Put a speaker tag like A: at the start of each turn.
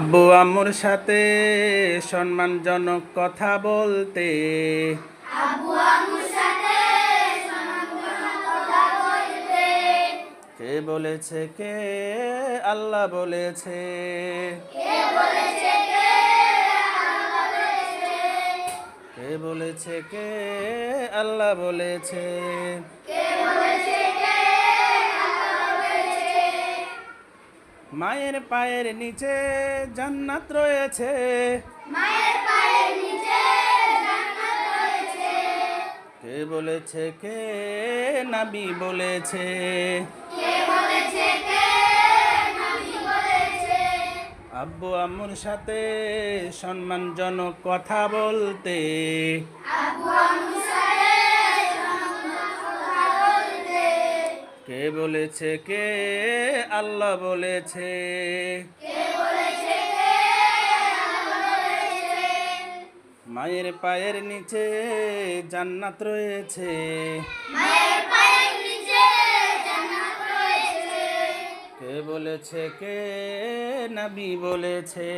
A: আব্বু আম্মুর সাথে সম্মানজনক কথা বলতে। কে বলেছে, কে আল্লাহ বলেছে? কে বলেছে, কে আল্লাহ বলেছে? মায়ের পায়ের নিচে জান্নাত রয়েছে। মায়ের পায়ের নিচে জান্নাত রয়েছে। কে বলেছে কে নাবি বলেছে? কে বলেছে কে নবী বলেছে? আব্বু আম্মুর সাথে সম্মানজনক কথা বলতে। কে বলেছে, কে আল্লাহ বলেছে? মায়ের পায়ের নিচে জান্নাত রয়েছে। কে বলেছে, কে নবী বলেছে?